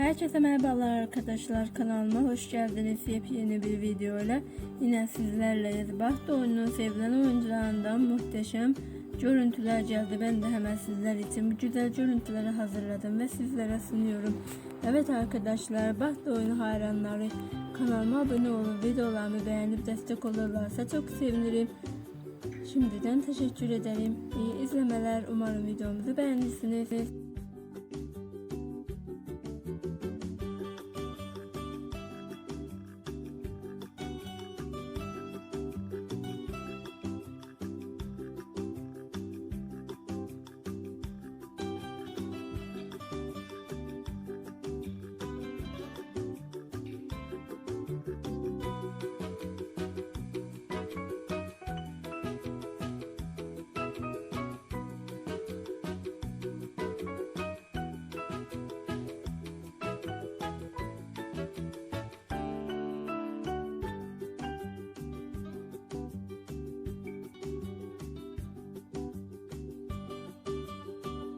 Herkese merhabalar arkadaşlar kanalıma hoş geldiniz yepyeni bir video ile yine sizlerleyiz. Baht oyunun sevilen oyuncularından muhteşem görüntüler geldi. Ben de hemen sizler için bu güzel görüntüleri hazırladım ve sizlere sunuyorum. Evet arkadaşlar Baht oyunu hayranları kanalıma abone olup videolarımı beğenip destek olurlarsa çok sevinirim. Şimdiden teşekkür ederim. İyi izlemeler. Umarım videomuzu beğenirsiniz.